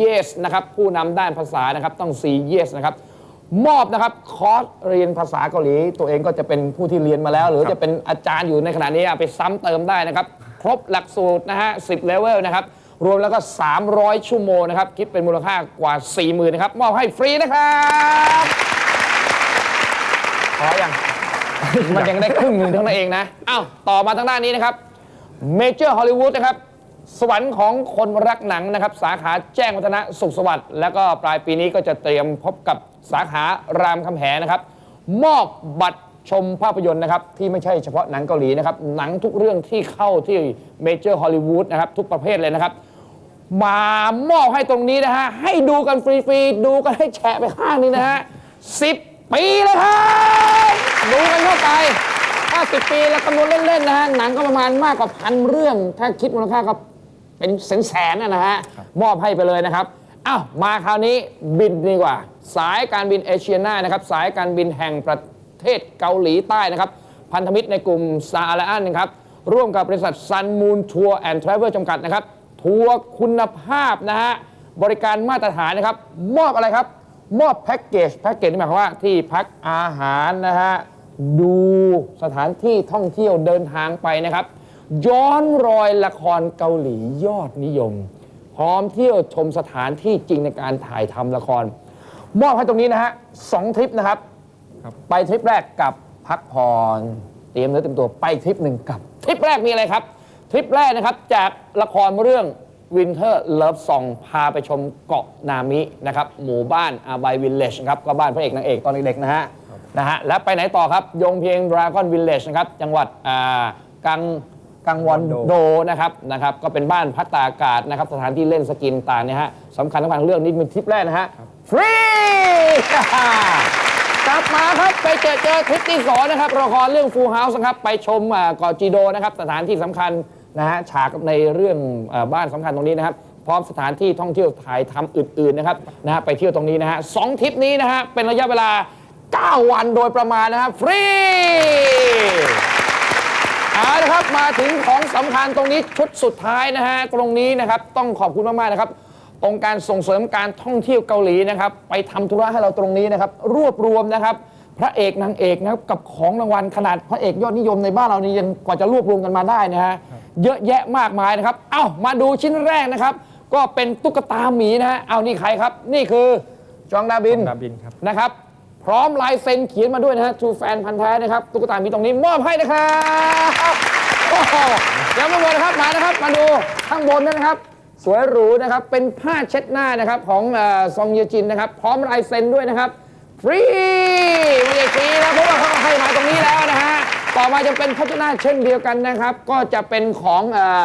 yes นะครับ ผู้นำด้านภาษานะครับต้อง C yes นะครับ มอบนะครับคอร์สเรียนภาษาเกาหลี ตัวเองก็จะเป็นผู้ที่เรียนมาแล้ว หรือจะเป็นอาจารย์อยู่ในขณะนี้เอาไปซ้ำเติมได้นะครับ ครบหลักสูตรนะฮะ10เลเวลนะครับ รวมแล้วก็ 300 ชั่วโมงนะครับ คิดเป็นมูลค่ากว่า 40,000นะครับ มอบให้ฟรีนะครับพอยังมันยังได้ครึ่งหนึ่งเท่านั้นเองนะ อ้าว ต่อมาทางด้านนี้นะครับเมเจอร์ฮอลลีวูดนะครับ สวรรค์ของคนรักหนังนะครับ สาขาแจ้งวัฒนะสุขสวัสดิ์แล้วก็ปลายปีนี้ก็จะเตรียมพบกับสาขารามคำแหงนะครับ มอบบัตรชมภาพยนตร์นะครับ ที่ไม่ใช่เฉพาะหนังเกาหลีนะครับ หนังทุกเรื่องที่เข้าที่เมเจอร์ฮอลลีวูดนะครับ ทุกประเภทเลยนะครับ มามอบให้ตรงนี้นะฮะ ให้ดูกันฟรีๆ ดูกันให้แฉะไปข้างนี้นะฮะสิบปีเลยครับดูกันเข้าไปถ้าสิบปี แล้วคำนวณเล่น ๆ นะฮะ หนังก็ประมาณมากกว่าพันเรื่อง ถ้าคิดมูลค่าก็ เป็นแสนๆนะนะฮะมอบให้ไปเลยนะครับอ้าวมาคราวนี้บินดีกว่า สายการบินเอเชียนานะครับสายการบินแห่งประเทศเกาหลีใต้นะครับ พันธมิตรในกลุ่มซาอาราอันนะครับร่วมกับบริษัท Sun Moon Tour and Travel จำกัดนะครับ ทัวร์คุณภาพนะฮะบริการมาตรฐานนะครับ มอบอะไรครับ มอบแพ็กเกจแพ็กเกจนี่หมายความว่าที่พักอาหารนะฮะดูสถานที่ท่องเที่ยวเดินทางไปนะครับ ย้อนรอยละครเกาหลียอดนิยม พร้อมเที่ยวชมสถานที่จริงในการถ่ายทำละคร มอบให้ตรงนี้นะฮะสองทริปนะครับ ไปทริปแรกกับพักผ่อนเตรียมเนื้อเตรียมตัวไปทริปหนึ่งกับทริปแรกมีอะไรครับทริปแรกนะครับจากละครเรื่อง Winter Love Song พาไปชมเกาะนามินะครับหมู่บ้านอาบายวิลเลจนะครับก็บ้านพระเอกนางเอกตอนเด็กๆนะฮะนะฮะแล้วไปไหนต่อครับ ยงเพียง Dragon Village นะครับจังหวัดอ่ากัง กังวอนโดนะครับนะครับ ก็เป็นบ้านพักตากอากาศนะครับ สถานที่เล่นสกินต่างเนี่ยฮะสำคัญสำคัญเรื่องนี้เป็นทริปแรกนะฮะฟรีกลับมาครับไปเจอเจอทริปที่สองนะครับละครเรื่อง Full House นะครับ ไปชมอ่าเกาะจีโดนะครับ สถานที่สำคัญนะฮะฉากในเรื่องอาบ้านสำคัญตรงนี้นะครับพร้อมสถานที่ท่องเที่ยวถ่ายทำอื่นๆนะครับนะฮะไปเที่ยวตรงนี้นะฮะสองทริปนี้นะฮะเป็นระยะเวลา 9 วันโดยประมาณนะครับฟรี เอาละครับมาถึงของสำคัญตรงนี้ชุดสุดท้ายนะฮะตรงนี้นะครับต้องขอบคุณมากๆนะครับองค์การส่งเสริมการท่องเที่ยวเกาหลีนะครับไปทำธุระให้เราตรงนี้นะครับรวบรวมนะครับ พระเอกนางเอกนะครับกับของรางวัลขนาดพระเอกยอดนิยมในบ้านเรานี่ยังกว่าจะรวบรวมกันมาได้นะฮะเยอะแยะมากมายนะครับ เอ้ามาดูชิ้นแรกนะครับ ก็เป็นตุ๊กตาหมีนะฮะเอานี่ใครครับ นี่คือจองดาบินดาบินครับ นะครับ พร้อมลายเซ็นเขียนมาด้วยนะฮะทูแฟนพันธ์แท้นะครับตุ๊กตามีตรงนี้มอบให้นะครับโอ้โหยังไม่หมดนะครับมานะครับ มาดูข้างบนนะครับ สวยหรูนะครับ เป็นผ้าเช็ดหน้านะครับของเออซองเยจินนะครับ พร้อมลายเซ็นด้วยนะครับฟรีไม่ใช่ฟรีนะเพราะว่าเขาให้มาตรงนี้แล้วนะฮะต่อมาจะเป็นพัชนะเช่นเดียวกันนะครับ ก็จะเป็นของเออ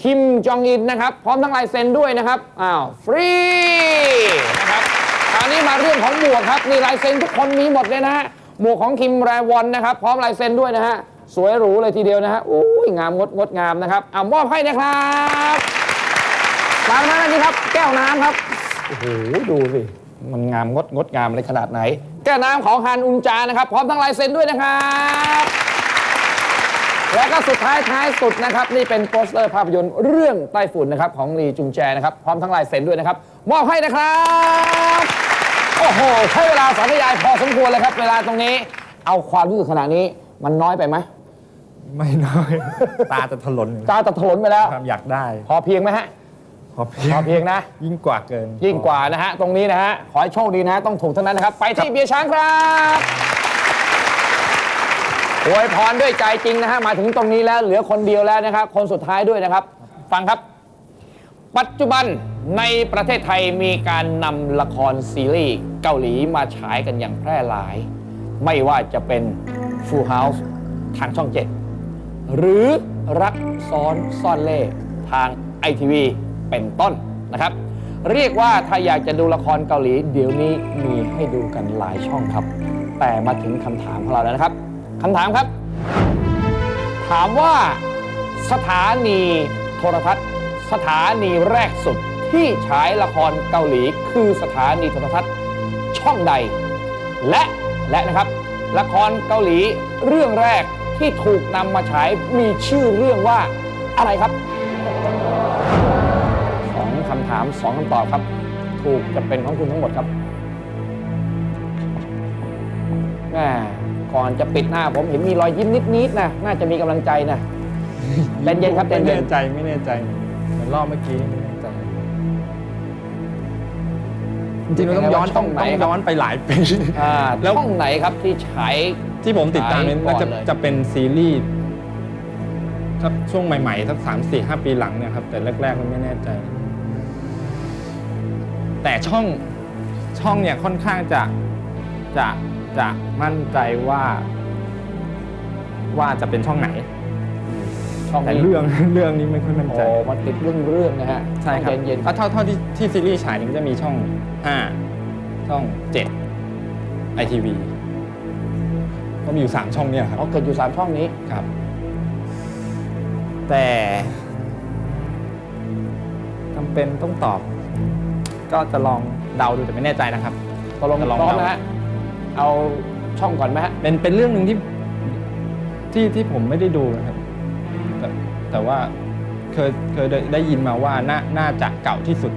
คิมจองอินนะครับ พร้อมทั้งลายเซ็นด้วยนะครับอ้าวฟรีนะครับ คราวนี้มาเรื่องของหมวกครับนี่ลายเซ็นทุกคนมีหมดเลยนะฮะหมวกของคิมแรวอนนะครับพร้อมลายเซ็นด้วยนะฮะสวยหรูเลยทีเดียวนะฮะอุ้ยงามงดงดงามนะครับเอามอบให้นะครับตามนั้นนี่ครับแก้วน้ำครับโอ้โหดูสิมันงามงดงดงามเลยขนาดไหน แก้วน้ำของฮันอุนจานะครับ พร้อมทั้งลายเซ็นด้วยนะครับและก็สุดท้ายท้ายสุดนะครับนี่เป็นโปสเตอร์ภาพยนตร์เรื่องใต้ฝุ่นนะครับของลีจุงแจนะครับ พร้อมทั้งลายเซ็นด้วยนะครับ มอบให้นะครับ โอ้โหใช้เวลาสาธยายพอสมควรเลยครับ เวลาตรงนี้ เอาความรู้สึกขนาดนี้มันน้อยไปไหมไม่น้อย ตาจะถลนตาตะถลนไปแล้ว ความอยากได้พอเพียงไหมฮะ พอเพียพงอเพียงนะ ยิ่งกว่าเกิน ยิ่งกว่านะฮะ ตรงนี้นะฮะ ขอให้โชคดีนะฮะ ต้องถูกเท่านั้นนะครับ ไปที่เบียร์ช้างครับอวยพรด้วยใจจริงนะฮะ มาถึงตรงนี้แล้วเหลือคนเดียวแล้วนะครับ คนสุดท้ายด้วยนะครับ ฟังครับ ปัจจุบันในประเทศไทยมีการนำละครซีรีส์เกาหลีมาฉายกันอย่างแพร่หลาย ไม่ว่าจะเป็น Full House ทางช่อง 7 หรือรักซ้อนซ่อนเล่ทางไอทีวีเป็นต้นนะครับ เรียกว่าถ้าอยากจะดูละครเกาหลี เดี๋ยวนี้มีให้ดูกันหลายช่องครับ แต่มาถึงคำถามของเราแล้วนะครับคำถามครับ ถามว่าสถานีโทรทัศน์ สถานีแรกสุดที่ฉายละครเกาหลีคือสถานีโทรทัศน์ช่องใด และและนะครับ ละครเกาหลีเรื่องแรกที่ถูกนำมาฉายมีชื่อเรื่องว่าอะไรครับสองคำถามสองคำตอบครับ ถูกจะเป็นของคุณทั้งหมดครับแหม่ก่อนจะปิดหน้าผมเห็นมีรอยยิ้มนิดๆนะน่าจะมีกำลังใจนะใจเย็นครับใจไม่เย็แน่นใจไม่แน่ใจ เหมือนรอบเมื่อกี้ไม่แน่ใจจริงๆเราต้องย้อนต้องต้องย้อนไปหลายปีอ่าแล้วช่องไหนครับที่ฉาย ที่ผมติดตามเนี่ยก่อนน่าจะเลย จะเป็นซีรีส์สักช่วงใหม่ๆสักสามสี่ห้าปีหลังเนี่ยครับแต่แรกๆมันไม่แน่ใจ แต่ช่องช่องเนี่ยค่อนข้างจะจะจะมั่นใจว่า ว่าจะเป็นช่องไหน ช่องแต่นี้เรื่องเรื่องนี้ไม่ค่อยมั่นใจโอ้มันติดเรื่องเรื่องนะฮะใช่ครับต้องเย็นถ้าเท่าเท่าที่ที่ซีรีส์ฉายนี่ก็จะมีช่อง5ช่อง7 ITV ก็มีอยู่3ช่องเนี่ยคๆรับเขาเกิดอยู่สามช่องนี้ครับ แต่จำเป็นต้องตอบ ก็จะลองเดาดูแต่ไม่แน่ใจนะครับตกลงจะลองพร้อมเดานะฮะเอาช่องก่อนไหมฮะเป็นเป็นเรื่องหนึ่งที่ที่ที่ผมไม่ได้ดูนะครับ แต่แต่ว่าเคยเคยได้ได้ยินมาว่าน่าน่าจะเก่าที่สุด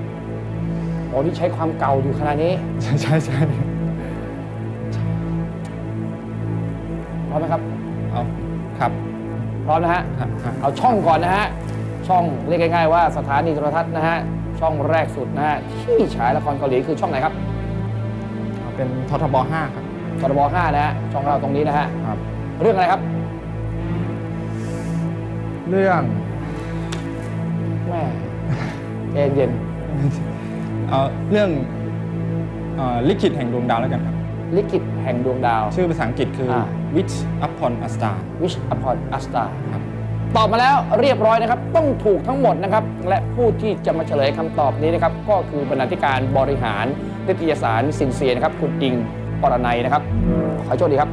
โอ้นี่ใช้ความเก่าอยู่ขนาดนี้ใช่ใช่ใช่พร้อมไหมครับ เอาครับพร้อมนะฮะ ฮะฮะเอาช่องก่อนนะฮะ ช่องเรียกง่ายๆว่าสถานีโทรทัศน์นะฮะ ช่องแรกสุดนะฮะที่ฉายละครเกาหลีคือช่องไหนครับเอาเป็นททบ5ครับ ทรบ5นะฮะ ช่องเราตรงนี้นะฮะ ครับ เรื่องอะไรครับ เรื่องแม่ใจเย็นเอาเรื่องเอ่อลิขิตแห่งดวงดาวแล้วกันครับๆลิขิตแห่งดวงดาว ชื่อภาษาอังกฤษคือ อ่า Witch Upon a Star Wish Upon a Star ครับ ตอบมาแล้วเรียบร้อยนะครับ ต้องถูกทั้งหมดนะครับ และผู้ที่จะมาเฉลยคำตอบนี้นะครับ ก็คือบรรณาธิการบริหารนิตยสารสินเซียนะครับ คุณอิงปรนัยนะครับ ขอให้โชคดีครับ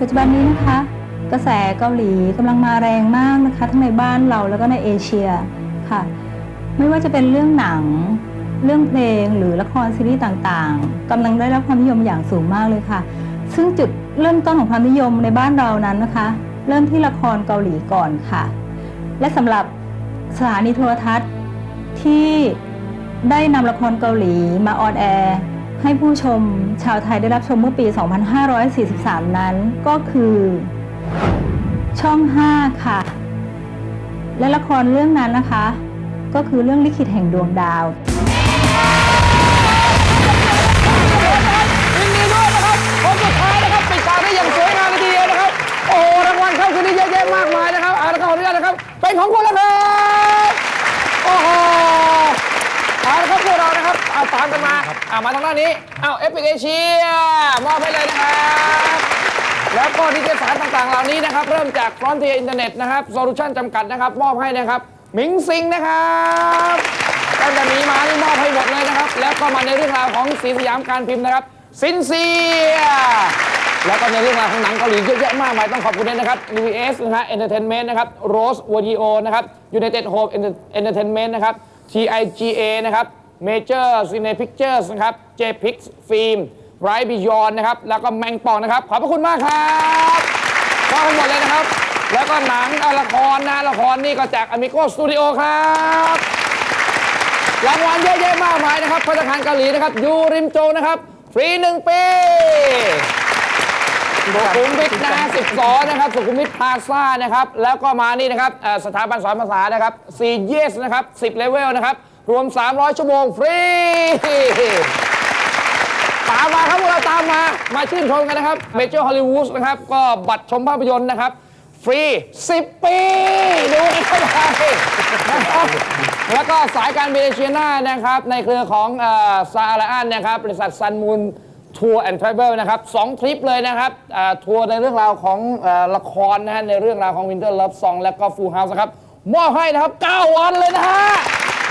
ปัจจุบันนี้นะคะ กระแสเกาหลีกำลังมาแรงมากนะคะ ทั้งในบ้านเราแล้วก็ในเอเชียค่ะ ไม่ว่าจะเป็นเรื่องหนัง เรื่องเพลงหรือละครซีรีส์ต่างๆกำลังได้รับความนิยมอย่างสูงมากเลยค่ะ ซึ่งจุดเริ่มต้นของความนิยมในบ้านเรานั้นนะคะ เริ่มที่ละครเกาหลีก่อนค่ะ และสำหรับสถานีโทรทัศน์ที่ได้นำละครเกาหลีมาออนแอร์ให้ผู้ชมชาวไทยได้รับชมเมื่อปี 2543 นั้นก็คือ ช่อง 5 ค่ะ และละครเรื่องนั้นนะคะ ก็คือเรื่องลิขิตแห่งดวงดาว ยินดีด้วยนะครับคนสุดท้ายนะครับปิดฉากได้อย่างสวยงามเลยทีเดียวนะครับ โอ้โหรางวัลเข้าคืนนี้เยอะแยะมากมายนะครับเอาละครับขออนุญาตนะครับ เป็นของคุณแล้วครับโอ้โหเอาละครับพวกเรานะครับเอาตามกันมาเอามาทางด้านนี้เอาเอฟเอเชียมอบให้เลยนะครับ แล้วก็นิตยสารต่างๆ เหล่านี้นะครับ เริ่มจากฟรอนเทียอินเทอร์เน็ตนะครับโซลูชันจำกัดนะครับ มอบให้นะครับหมิงซิงนะครับตั้งแต่มีมานี่มอบให้หมดเลยนะครับ แล้วก็มาในเรื่องราวของสีสยามการพิมพ์นะครับ ซินเซีย แล้วก็ในเรื่องราวของหนังเกาหลีเยอะแยะมากมายต้องขอบคุณด้วยนะครับ UVS นะฮะ Entertainment นะครับ Rose Video นะครับ United Hope Entertainment นะครับ TIGA นะครับ Major Cine Pictures นะครับ JPix Film Right Beyond นะครับ แล้วก็แมงป่องนะครับ ขอบพระคุณมากครับขอบคุณหมดเลยนะครับ แล้วก็หนังอะละครนะละครนี่ก็จาก Amigo Studio ครับรางวัลเยอะแยะมากมายนะครับพัฒนาคารเกาหลีนะครับยูริมโจนะครับ ฟรีหนึ่งปีสุขุมวิทนะ12 นะครับ สุขุมวิทพาซ่านะครับ แล้วก็มานี่นะครับอ่อสถาบันสอนภาษานะครับ4 yes นะครับ 10 เลเวลนะครับ รวม 300 ชั่วโมงฟรี ตามมาครับพวกเราตามมา มาชื่นชมกันนะครับเมเจอร์ฮอลลีวูดนะครับ ก็บัตรชมภาพยนตร์นะครับ ฟรี 10 ปี ดูกันเข้าไปนะครับแล้วก็สายการบินเอเชียนานะครับ ในเครือของซาอาอันนะครับ บริษัทซันมูนทัวร์แอนด์ทราเวลนะครับสองทริปเลยนะครับเออทัวร์ในเรื่องราวของเออละครนะฮะในเรื่องราวของ Winter Love Song และก็ Full House นะครับมอบให้นะครับ 9 วันเลยนะฮะ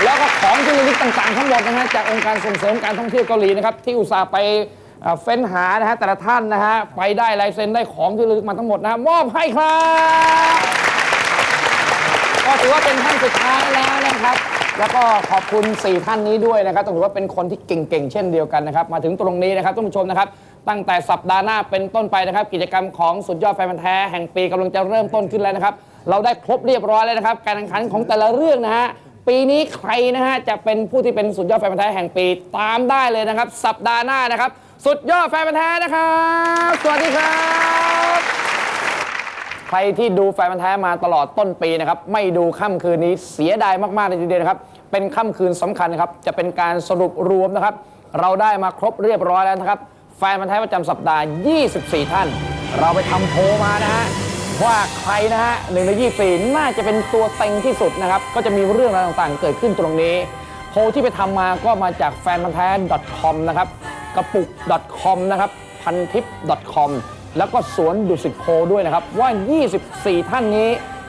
แล้วก็ของที่ระลึกต่างๆทั้งหมดนะฮะจากองค์การส่งเสริมการท่องเที่ยวเกาหลีนะครับที่อุตส่าห์ไปเอ่อเฟ้นหานะฮะแต่ละท่านนะฮะไปได้ลายเซ็นได้ของที่ระลึกมาทั้งหมดนะฮะมอบให้ครับก็ถือว่าเป็นท่านสุดท้ายแล้วนะครับ แล้วก็ขอบคุณ 4 ท่านนี้ด้วยนะครับต้องถือว่าเป็นคนที่เก่งๆ เช่นเดียวกันนะครับ มาถึงตรงนี้นะครับท่านผู้ชมนะครับ ตั้งแต่สัปดาห์หน้าเป็นต้นไปนะครับ กิจกรรมของสุดยอดแฟนพันธ์แท้แห่งปีกำลังจะเริ่มต้นขึ้นแล้วนะครับ เราได้ครบเรียบร้อยแล้วนะครับ การแข่งขันของแต่ละเรื่องนะฮะ ปีนี้ใครนะฮะจะเป็นผู้ที่เป็นสุดยอดแฟนพันธ์แท้แห่งปีตามได้เลยนะครับ สัปดาห์หน้านะครับ สุดยอดแฟนพันธ์แท้นะครับ สวัสดีครับ ใครที่ดูแฟนพันธ์แท้มาตลอดต้นปีนะครับไม่ดูค่ำคืนนี้เสียดายมากๆเลยทีเดียวนะครับเป็นค่ำคืนสำคัญนะครับจะเป็นการสรุปรวมนะครับ เราได้มาครบเรียบร้อยแล้วนะครับแฟนพันธ์แท้ประจำสัปดาห์ 24 ท่าน เราไปทำโพลมานะฮะ ว่าใครนะฮะหนึ่งในยี่สี่น่าจะเป็นตัวเต็งที่สุดนะครับ ก็จะมีเรื่องราวต่างๆ เกิดขึ้นตรงนี้ โพลที่ไปทำมาก็มาจากแฟนพันธ์แท้ .com นะครับกระปุก .com นะครับพันทิป .com แล้วก็สวนดุสิตโพด้วยนะครับ ว่า 24 ท่านนี้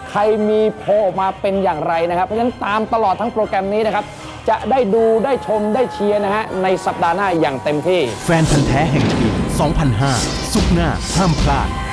ใครมีโพลออกมาเป็นอย่างไรนะครับ เพราะฉะนั้นตามตลอดทั้งโปรแกรมนี้นะครับ จะได้ดูได้ชมได้เชียร์นะฮะ ในสัปดาห์หน้าอย่างเต็มที่ แฟนพันธ์แท้แห่งปี 2005 สุกหน้าห้ามพลาด